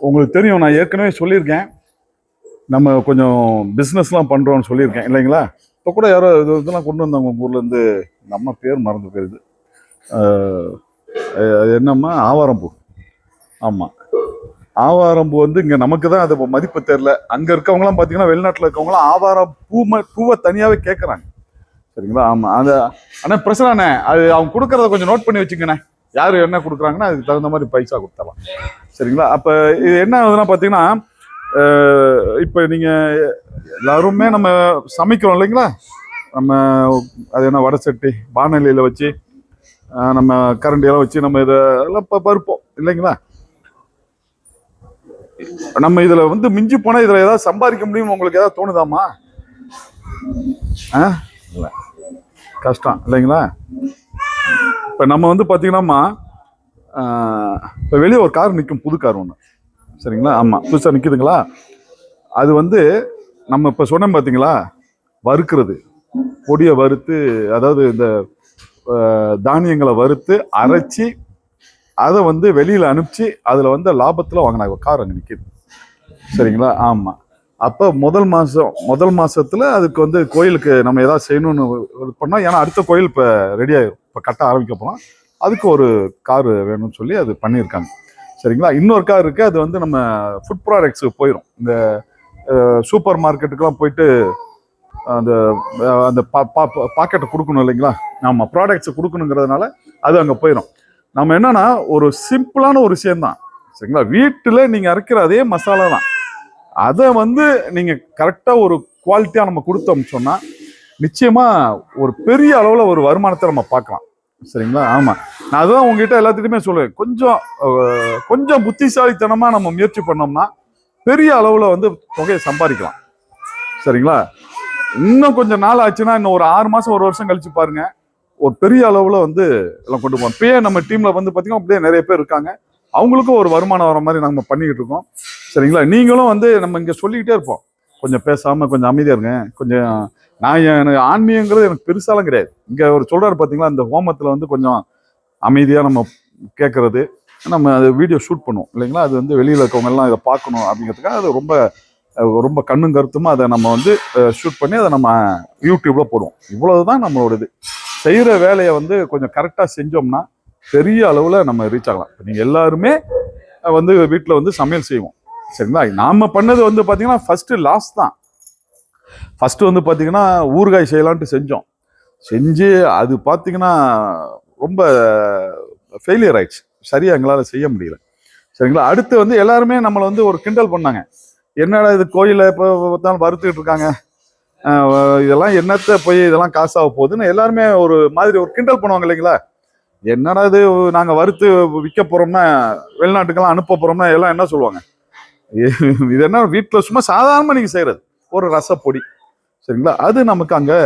உங்களுக்கு தெரியும் நான் ஏற்கனவே சொல்லியிருக்கேன். நம்ம கொஞ்சம் பிஸ்னஸ்லாம் பண்ணுறோம்னு சொல்லியிருக்கேன் இல்லைங்களா? இப்போ கூட யாரோ இது இதெல்லாம் கொண்டு வந்தாங்க உங்கள் ஊர்லேருந்து நம்ம பேர் மறந்து போயிருது. அது என்னம்மா? ஆவாரம்பூ. ஆமாம் ஆவாரம்பூ வந்து இங்கே நமக்கு தான் அது மதிப்பு தெரில அங்கே இருக்கவங்களாம் பார்த்தீங்கன்னா வெளிநாட்டில் இருக்கவங்களாம் ஆவாரம் பூ ம- பூவை தனியாகவே கேட்குறாங்க சரிங்களா? ஆமாம் அந்த ஆனால் பிரச்சனை அது அவங்க கொடுக்குறத கொஞ்சம் நோட் பண்ணி வச்சுக்கண்ணே யார் என்ன கொடுக்குறாங்கன்னா அதுக்கு தகுந்த மாதிரி பைசா கொடுத்தலாம் சரிங்களா? அப்போ இது என்ன ஆகுதுன்னா பார்த்தீங்கன்னா இப்போ நீங்கள் எல்லாருமே நம்ம சமைக்கிறோம் இல்லைங்களா? நம்ம அது என்ன வடை சட்டி வானொலியில் வச்சு நம்ம கரண்டியெல்லாம் வச்சு நம்ம இதை எல்லாம் ப- பருப்போம் இல்லைங்களா? நம்ம இதில் வந்து மிஞ்சி போனால் இதில் ஏதாவது சம்பாதிக்க முடியும்னு உங்களுக்கு ஏதாவது தோணுதாம்மா? ஆ இல்லை. கஷ்டம் இல்லைங்களா? இப்போ நம்ம வந்து பார்த்தீங்கன்னாம்மா இப்போ வெளியே ஒரு கார் நிற்கும் புது கார் ஒன்று சரிங்களா? ஆமாம் புதுசாக நிற்குதுங்களா அது வந்து நம்ம இப்போ சொன்னோம் பார்த்தீங்களா வறுக்கிறது. பொடியை வறுத்து அதாவது இந்த தானியங்களை வறுத்து அரைச்சி அதை வந்து வெளியில் அனுப்பிச்சு அதில் வந்து லாபத்தில் வாங்கினாங்க. கார் அங்கே நிற்கிது சரிங்களா? ஆமாம் அப்போ முதல் மாதம் முதல் மாதத்தில் அதுக்கு வந்து கோயிலுக்கு நம்ம ஏதாவது செய்யணும்னு இது பண்ணோம். ஏன்னா அடுத்த கோயில் இப்போ ரெடி ஆகிடும் இப்போ கட்ட ஆரம்பிக்க போகிறோம் அதுக்கு ஒரு கார் வேணும்னு சொல்லி அது பண்ணியிருக்காங்க. சரிங்களா? இன்னொரு கார் இருக்குது அது வந்து நம்ம ஃபுட் ப்ராடக்ட்ஸுக்கு போயிடும் இந்த சூப்பர் மார்க்கெட்டுக்கெலாம் போயிட்டு அந்த அந்த பா பாக்கெட்டை கொடுக்கணும் இல்லைங்களா? ஆமாம் ப்ராடக்ட்ஸை கொடுக்கணுங்கிறதுனால அது அங்கே போயிடும் நம்ம என்னென்னா ஒரு சிம்பிளான ஒரு விஷயம்தான். சரிங்களா? வீட்டில் நீங்கள் அரைக்கிற அதே மசாலா தான் அதை வந்து நீங்கள் கரெக்டாக ஒரு குவாலிட்டியாக நம்ம கொடுத்தோம் சொன்னால் நிச்சயமாக ஒரு பெரிய அளவில் ஒரு வருமானத்தை நம்ம பார்க்கலாம். சரிங்களா? ஆமாம் நான் அதுதான் உங்ககிட்ட எல்லாத்துக்குமே சொல்லுவேன் கொஞ்சம் கொஞ்சம் புத்திசாலித்தனமாக நம்ம முயற்சி பண்ணோம்னா பெரிய அளவில் வந்து தொகையை சம்பாதிக்கலாம். சரிங்களா? இன்னும் கொஞ்சம் நாள் ஆச்சுன்னா இன்னும் ஒரு ஆறு மாதம் ஒரு வருஷம் கழிச்சு பாருங்கள் ஒரு பெரிய அளவில் வந்து எல்லாம் கொண்டு போகணும். இப்பயே நம்ம டீமில் வந்து பார்த்திங்கன்னா அப்படியே நிறைய பேர் இருக்காங்க. அவங்களுக்கும் ஒரு வருமானம் வர மாதிரி நம்ம பண்ணிக்கிட்டு இருக்கோம். சரிங்களா? நீங்களும் வந்து நம்ம இங்கே சொல்லிக்கிட்டே இருப்போம். கொஞ்சம் பேசாமல் கொஞ்சம் அமைதியாக இருங்க. கொஞ்சம் நான் எனக்கு ஆன்மீகங்கிறது எனக்கு பெருசாலாம் கிடையாது. இங்கே ஒரு சொல்கிறாரு பார்த்தீங்களா இந்த ஹோமத்தில் வந்து கொஞ்சம் அமைதியாக நம்ம கேட்குறது நம்ம அது வீடியோ ஷூட் பண்ணுவோம். இல்லைங்களா? அது வந்து வெளியில் இருக்கவங்க எல்லாம் இதை பார்க்கணும் அப்படிங்கிறதுக்காக அது ரொம்ப ரொம்ப கண்ணும் கருத்துமாக அதை நம்ம வந்து ஷூட் பண்ணி அதை நம்ம யூடியூப்பில் போடுவோம். இவ்வளவு தான் நம்மளோட இது செய்கிற வேலையை வந்து கொஞ்சம் கரெக்டாக செஞ்சோம்னா பெரிய அளவில் நம்ம ரீச் ஆகலாம். இப்போ நீங்கள் எல்லாருமே வந்து வீட்டில் வந்து சமையல் செய்வோம். சரிங்களா? நாம் பண்ணது வந்து பார்த்தீங்கன்னா ஃபஸ்ட்டு லாஸ்ட் தான். ஃபஸ்ட்டு வந்து பார்த்தீங்கன்னா ஊறுகாய் செய்யலான்ட்டு செஞ்சோம். செஞ்சு அது பார்த்தீங்கன்னா ரொம்ப ஃபெயிலியர் ஆயிடுச்சு. சரியாக எங்களால் செய்ய முடியல. சரிங்களா? அடுத்து வந்து எல்லாருமே நம்மளை வந்து ஒரு கிண்டல் பண்ணாங்க. என்னடா இது கோயிலை இப்போ பார்த்தாலும் வறுத்துக்கிட்டு இருக்காங்க. இதெல்லாம் என்னத்த போய் இதெல்லாம் காசாக போகுதுன்னு எல்லாருமே ஒரு மாதிரி ஒரு கிண்டல் பண்ணுவாங்க இல்லைங்களா? என்னடா இது நாங்கள் வறுத்து விற்க போகிறோம்னா வெளிநாட்டுக்கெல்லாம் அனுப்ப போகிறோம்னா எல்லாம் என்ன சொல்லுவாங்க? இது என்ன வீட்டில் சும்மா சாதாரணமாக நீங்கள் செய்கிறது ஒரு ரசப்பொடி. சரிங்களா? அது நமக்கு அங்கே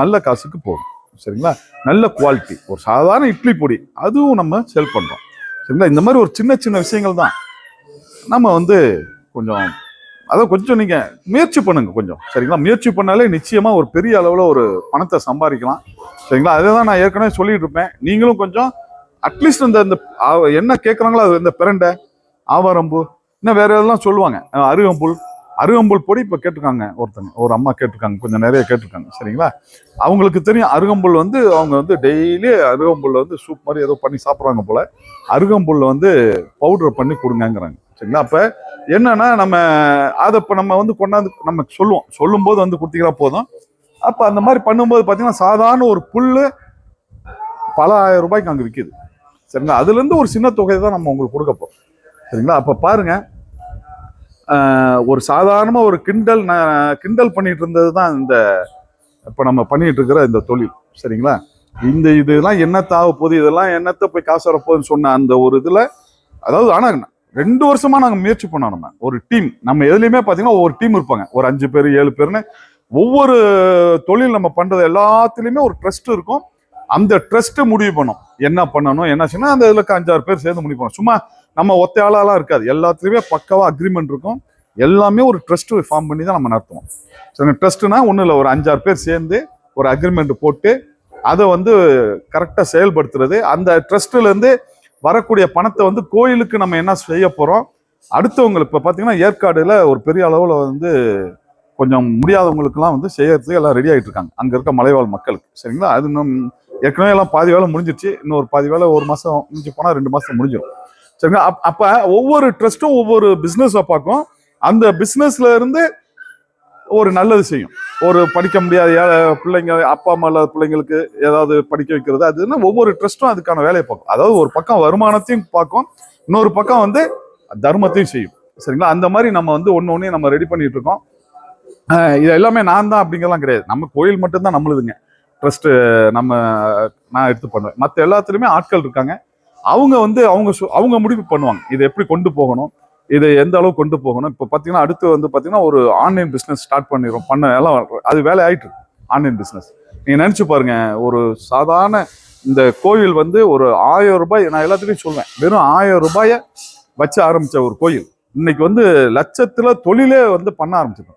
நல்ல காசுக்கு போகும். சரிங்களா? நல்ல குவாலிட்டி ஒரு சாதாரண இட்லி பொடி. அதுவும் நம்ம செல் பண்ணுறோம் சரிங்களா? இந்த மாதிரி ஒரு சின்ன சின்ன விஷயங்கள் தான். நம்ம வந்து கொஞ்சம் அதை கொஞ்சம் நீங்கள் முயற்சி பண்ணுங்க கொஞ்சம். சரிங்களா? முயற்சி பண்ணாலே நிச்சயமாக ஒரு பெரிய அளவில் ஒரு பணத்தை சம்பாதிக்கலாம். சரிங்களா? அதை தான் நான் ஏற்கனவே சொல்லிட்டு இருப்பேன். நீங்களும் கொஞ்சம் அட்லீஸ்ட் இந்த இந்த என்ன கேட்குறாங்களோ அது இந்த பிரண்டை ஆவாரம்பு இன்னும் வேறு எதெல்லாம் சொல்லுவாங்க. அருகம்புல் அருகம்புல் பொடி இப்போ கேட்டிருக்காங்க ஒருத்தங்க ஒரு அம்மா கேட்டிருக்காங்க கொஞ்சம் நிறைய கேட்டிருக்காங்க. சரிங்களா? அவங்களுக்கு தெரியும் அருகம்புல் வந்து அவங்க வந்து டெய்லி அருகம்புல் வந்து சூப் மாதிரி ஏதோ பண்ணி சாப்பிட்றாங்க போல். அருகம்புல்ல வந்து பவுடர் பண்ணி கொடுங்கங்கிறாங்க. சரிங்களா? அப்போ என்னன்னா நம்ம அதை இப்போ நம்ம வந்து கொண்டாந்து நம்ம சொல்லுவோம். சொல்லும்போது வந்து கொடுத்தீங்கன்னா போதும். அப்போ அந்த மாதிரி பண்ணும்போது பார்த்தீங்கன்னா சாதாரண ஒரு புல்லு பல ஆயிரம் ரூபாய்க்கு அங்கே விற்கிது சரிங்களா? அதுலேருந்து ஒரு சின்ன தொகையை தான் நம்ம உங்களுக்கு கொடுக்க போகிறோம் சரிங்களா? அப்போ பாருங்க. ஒரு சாதாரணமாக ஒரு கிண்டல் கிண்டல் பண்ணிட்டு இருந்தது தான் இந்த இப்போ நம்ம பண்ணிட்டு இருக்கிற இந்த தொழில். சரிங்களா? இந்த இதெல்லாம் என்னத்த ஆக போகுது? இதெல்லாம் என்னத்தை போய் காசு வரப்போகுதுன்னு சொன்ன அந்த ஒரு இதில் அதாவது ஆனால் ரெண்டு வருஷமா நாங்கள் முயற்சி பண்ணோம் நம்ம. ஒரு டீம் நம்ம எதுலையுமே பார்த்தீங்கன்னா ஒவ்வொரு டீம் இருப்பாங்க. ஒரு அஞ்சு பேர் ஏழு பேர்னு ஒவ்வொரு தொழில் நம்ம பண்றது எல்லாத்துலேயுமே ஒரு ட்ரஸ்ட் இருக்கும். அந்த ட்ரஸ்ட்டு முடிவு பண்ணும். என்ன பண்ணணும் என்ன செய்யணும் அந்த இதில் அஞ்சாறு பேர் சேர்ந்து முடிவு பண்ணணும் சும்மா நம்ம ஒத்தையாளாலாம் இருக்காது. எல்லாத்துலேயுமே பக்கவா அக்ரிமெண்ட் இருக்கும். எல்லாமே ஒரு ட்ரஸ்ட் ஃபார்ம் பண்ணி தான் நம்ம நடத்துவோம். சரி ட்ரஸ்ட்னா ஒன்றும் இல்லை. ஒரு அஞ்சாறு பேர் சேர்ந்து ஒரு அக்ரிமெண்ட் போட்டு அதை வந்து கரெக்டாக செயல்படுத்துறது. அந்த ட்ரஸ்ட்லேருந்து வரக்கூடிய பணத்தை வந்து கோயிலுக்கு நம்ம என்ன செய்ய போகிறோம் அடுத்தவங்களுக்கு இப்போ பார்த்தீங்கன்னா ஏற்காடுல ஒரு பெரிய அளவில் வந்து கொஞ்சம் முடியாதவங்களுக்குலாம் வந்து செய்யறதுக்கு எல்லாம் ரெடி ஆகிட்டு இருக்காங்க. அங்கே இருக்க மலைவாழ் மக்களுக்கு. சரிங்களா? அது இன்னும் ஏற்கனவே எல்லாம் பாதி வேலை முடிஞ்சிருச்சு. இன்னொரு பாதி வேலை ஒரு மாதம் முடிஞ்சு போனால் ரெண்டு மாதம் முடிஞ்சிடும் சரிங்களா? அப் அப்போ ஒவ்வொரு ட்ரஸ்ட்டும் ஒவ்வொரு பிஸ்னஸை பார்க்கும். அந்த பிஸ்னஸ்ல இருந்து ஒரு நல்லது செய்யும். ஒரு படிக்க முடியாத பிள்ளைங்க அப்பா அம்மா இல்லாத பிள்ளைங்களுக்கு ஏதாவது படிக்க வைக்கிறது அதுன்னா ஒவ்வொரு ட்ரஸ்ட்டும் அதுக்கான வேலையை பார்க்கும். அதாவது ஒரு பக்கம் வருமானத்தையும் பார்க்கும் இன்னொரு பக்கம் வந்து தர்மத்தையும் செய்யும். சரிங்களா? அந்த மாதிரி நம்ம வந்து ஒன்று ஒன்றையும் நம்ம ரெடி பண்ணிட்டு இருக்கோம் இது எல்லாமே நான் தான் அப்படிங்கலாம் கிடையாது. நம்ம கோயில் மட்டும்தான் நம்மளுதுங்க. ட்ரஸ்ட்டு நம்ம நான் எடுத்து பண்ணுவேன் மற்ற எல்லாத்துலேயுமே ஆட்கள் இருக்காங்க. அவங்க வந்து அவங்க அவங்க முடிவு பண்ணுவாங்க. இதை எப்படி கொண்டு போகணும்? இதை எந்த அளவு கொண்டு போகணும்? இப்போ பார்த்தீங்கன்னா அடுத்து வந்து பார்த்தீங்கன்னா ஒரு ஆன்லைன் பிஸ்னஸ் ஸ்டார்ட் பண்ணிடும் பண்ண எல்லாம் அது வேலை ஆயிட்டு ஆன்லைன் பிஸ்னஸ் நீங்கள் நினச்சி பாருங்க ஒரு சாதாரண இந்த கோயில் வந்து ஒரு ஆயிரம் ரூபாய் நான் எல்லாத்துலேயும் சொல்வேன். வெறும் ஆயிரம் ரூபாயை வச்சு ஆரம்பித்த ஒரு கோயில். இன்னைக்கு வந்து லட்சத்தில் தொழிலே வந்து பண்ண ஆரம்பிச்சிருக்கோம்.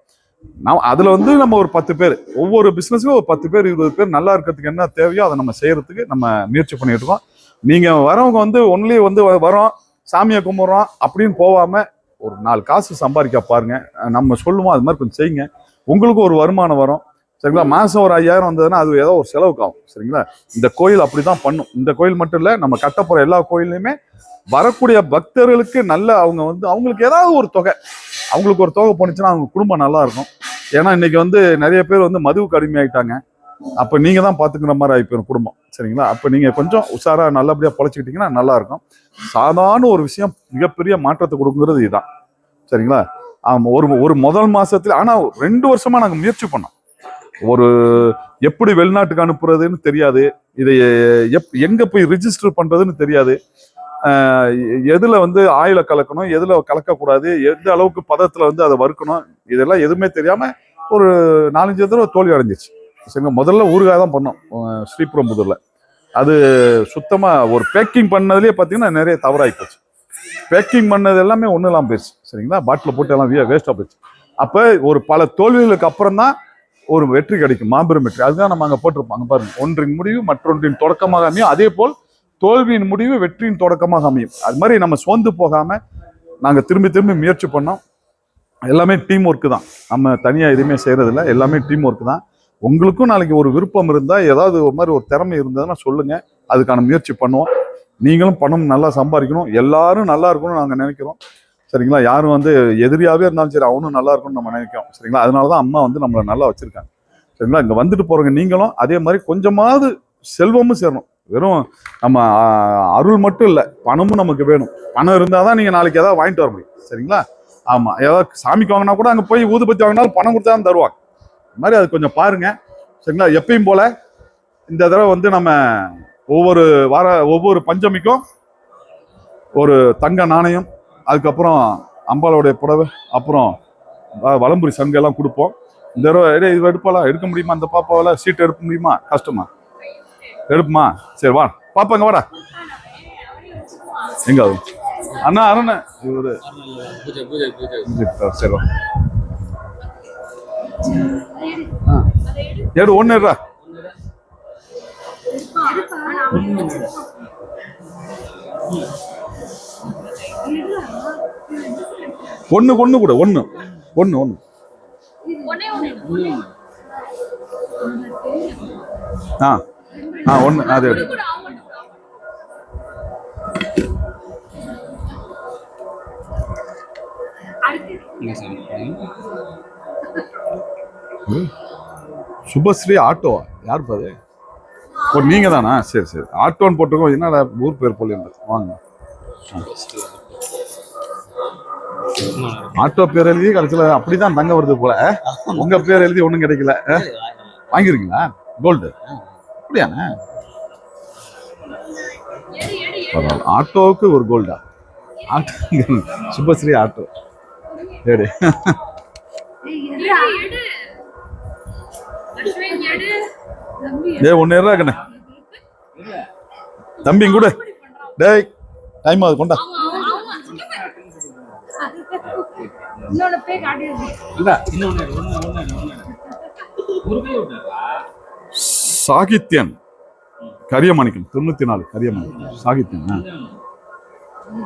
நான் அதில் வந்து நம்ம ஒரு பத்து பேர். ஒவ்வொரு பிஸ்னஸ்லையும் ஒரு பத்து பேர் இருபது பேர் நல்லா இருக்கிறதுக்கு என்ன தேவையோ அதை நம்ம செய்கிறதுக்கு நம்ம முயற்சி பண்ணிட்டு இருக்கோம். நீங்கள் வரவங்க வந்து ஒன்லி வந்து வ- வரோம் சாமியை கும்பிட்றோம் அப்படின்னு போகாமல் ஒரு நாலு காசு சம்பாதிக்க பாருங்க. நம்ம சொல்லுவோம் அது மாதிரி கொஞ்சம் செய்யுங்க. உங்களுக்கும் ஒரு வருமானம் வரும். சரிங்களா? மாதம் ஒரு ஐயாயிரம் வந்ததுன்னா அது ஏதோ ஒரு செலவுக்கு ஆகும். சரிங்களா? இந்த கோயில் அப்படி தான் பண்ணும். இந்த கோயில் மட்டும் இல்லை நம்ம கட்டப்போற எல்லா கோயில்லையுமே வரக்கூடிய பக்தர்களுக்கு நல்ல அவங்க வந்து அவங்களுக்கு ஏதாவது ஒரு தொகை. அவங்களுக்கு ஒரு தொகை போனுச்சுன்னா அவங்க குடும்பம் நல்லா இருக்கும். ஏன்னா இன்னைக்கு வந்து நிறைய பேர் வந்து மதுவுக்கு அடிமையாயிட்டாங்க. அப்ப நீங்க தான் பாத்துக்கிற மாதிரி ஆகிப்போம் குடும்பம். சரிங்களா? அப்ப நீங்க கொஞ்சம் உஷாரா நல்லபடியா பொழைச்சிக்கிட்டீங்கன்னா நல்லா இருக்கும் சாதாரண ஒரு விஷயம் மிகப்பெரிய மாற்றத்தை கொடுக்குங்கிறது இதுதான். சரிங்களா? ஆமா ஒரு ஒரு முதல் மாசத்துல ஆனா ரெண்டு வருஷமா நாங்க முயற்சி பண்ணோம். ஒரு எப்படி வெளிநாட்டுக்கு அனுப்புறதுன்னு தெரியாது. இதை எப் எங்க போய் ரிஜிஸ்டர் பண்றதுன்னு தெரியாது. எதில் எதுல வந்து ஆயில கலக்கணும் எதுல கலக்கக்கூடாது எந்த அளவுக்கு பதத்துல வந்து அதை வறுக்கணும் இதெல்லாம் எதுவுமே தெரியாம ஒரு நாலஞ்சு தடவை தோல்வி அடைஞ்சிருச்சு. சரிங்க முதல்ல ஊறுகாய் தான் பண்ணோம். ஸ்ரீபுரம் ஸ்ரீபெரும்புதூர்ல அது சுத்தமாக ஒரு பேக்கிங் பண்ணதுலேயே பார்த்தீங்கன்னா நிறைய தவறாகி போச்சு. பேக்கிங் பண்ணது எல்லாமே ஒன்றும் இல்லாமல் போயிடுச்சு சரிங்களா? பாட்டில் போட்டு எல்லாம் வேஸ்ட்டாக போயிடுச்சு. அப்போ ஒரு பல தோல்விகளுக்கு அப்புறம் தான் ஒரு வெற்றி கிடைக்கும் மாபெரும் வெற்றி. அதுதான் நம்ம அங்கே போட்டிருப்போம். அங்கே பாருங்க ஒன்றின் முடிவு மற்றொன்றின் தொடக்கமாக அமையும். அதே போல் தோல்வியின் முடிவு வெற்றியின் தொடக்கமாக அமையும். அது மாதிரி நம்ம சோர்ந்து போகாமல் நாங்கள் திரும்பி திரும்பி முயற்சி பண்ணோம். எல்லாமே டீம் ஒர்க்கு தான். நம்ம தனியாக எதுவுமே செய்கிறதில்ல எல்லாமே டீம் ஒர்க்கு தான். உங்களுக்கும் நாளைக்கு ஒரு விருப்பம் இருந்தால் ஏதாவது ஒரு மாதிரி ஒரு திறமை இருந்ததுன்னா சொல்லுங்க. அதுக்கான முயற்சி பண்ணுவோம். நீங்களும் பணம் நல்லா சம்பாதிக்கணும். எல்லாரும் நல்லா இருக்கணும்னு நாங்கள் நினைக்கிறோம். சரிங்களா? யாரும் வந்து எதிரியாகவே இருந்தாலும் சரி அவனும் நல்லா இருக்கணும்னு நம்ம நினைக்கிறோம். சரிங்களா? அதனால தான் அம்மா வந்து நம்மளை நல்லா வச்சுருக்காங்க. சரிங்களா? இங்கே வந்துட்டு போகிறவங்க நீங்களும் அதே மாதிரி கொஞ்சமாவது செல்வமும் சேரணும். வெறும் நம்ம அருள் மட்டும் இல்லை பணமும் நமக்கு வேணும். பணம் இருந்தால் தான் நீங்கள் நாளைக்கு ஏதாவது வாங்கிட்டு வர முடியும். சரிங்களா? ஆமாம் ஏதாவது சாமிக்கு வாங்கினா கூட அங்கே போய் ஊதுபத்தி வாங்கினாலும் பணம் கொடுத்தா தான் தருவாங்க. இந்த மாதிரி அது கொஞ்சம் பாருங்க. சரிங்களா? எப்பயும் போல இந்த தடவை வந்து நம்ம ஒவ்வொரு வார ஒவ்வொரு பஞ்சமிக்கும் ஒரு தங்க நாணயம் அதுக்கப்புறம் அம்பாளுடைய புடவை அப்புறம் வலம்புரி சங்கு எல்லாம் கொடுப்போம். இந்த தடவை "ஏடே, இது எடுப்பாளா? எடுக்க முடியுமா? அந்த பாப்பாவால சீட் எடுக்க முடியுமா? கஷ்டமா? எடுப்புமா? சரி வா. பாப்பா இங்க வாடா. எங்க அண்ணா அண்ணா இவரு. சரி வா. ஆ. எடு ஒண்ணு எடுறா. ஒண்ணு ஒண்ணு கூட ஒண்ணு. ஒண்ணு ஒண்ணு. ஆ ஆ ஒண்ணு அது எடு. இங்க சுபஸ்ரீ ஆட்டோ. யார் பாது ஓ நீங்க தானா சரி சரி. ஆட்டோன்னு போட்டிருக்கோம். என்னடா ஊர் பேர் போல வாங்க. ஆட்டோ பேர் எழுதி கடைசியில் அப்படிதான் தங்க வருது போல. உங்க பேர் எழுதி ஒன்றும் கிடைக்கல. வாங்கிருக்கீங்களா கோல்டு. அப்படியாண்ணே? பரவாயில்ல. ஆட்டோவுக்கு ஒரு கோல்டா? Auto Subhasri auto. சரி. ஏ ஒன்னு இருடா கண்ணே. தம்பி கூட. டேய் டைம் ஆகுது கொண்டா. சாகித்யன். கரியமாணிக்கம் தொண்ணூத்தி நாலு கரியமாணிக்கம். சாகித்யன்.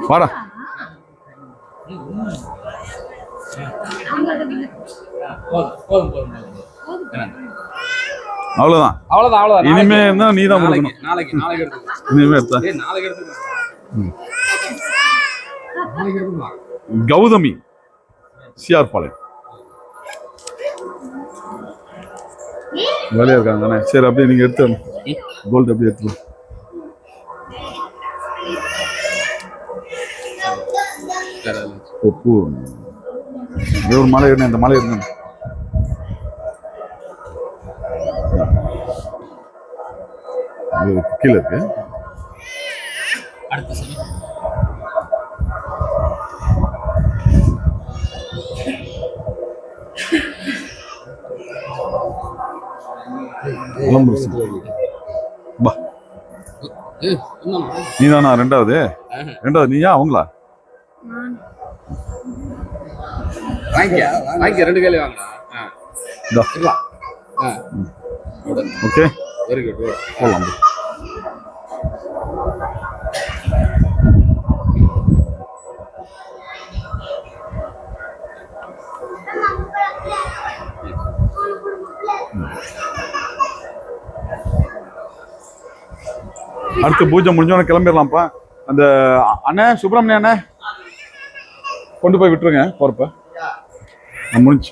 வாடா. போதும் போதும். போதும். போதும். அவ்வளவுதான். அவ்வளவுதான் அவ்வளவுதான். இனிமே இருந்தா நீ தான் கொடுக்கணும். நாளைக்கு நாளைக்கு எடுத்துக்கலாம். இனிமே எடுத்தா? நாளைக்கு எடுத்துக்கலாம் எடுத்துக்கலாம். கௌதமி சிஆர் பாளையம். வேலையா இருக்காங்க தானே? சரி அப்படியே நீங்க எடுத்து கோல்டு அப்படியே எடுத்து சரி, அது. ஓ, பூ. இதே ஒரு மலை எடுங்க இந்த மலை எடுங்க கீழே இருக்கு. அடுத்த நீ தானா ரெண்டாவது? ரெண்டாவது நீயா? அவங்களா? ரெண்டு கையில வாங்கலாம் ஓகே. வெரி குட் போகலாம் அடுத்து பூஜை முடிஞ்சோடனே கிளம்பிடலாம்ப்பா அந்த அண்ணே சுப்பிரமணிய அண்ணே கொண்டு போய் விட்டுருங்க போறப்ப. நான் முடிஞ்சு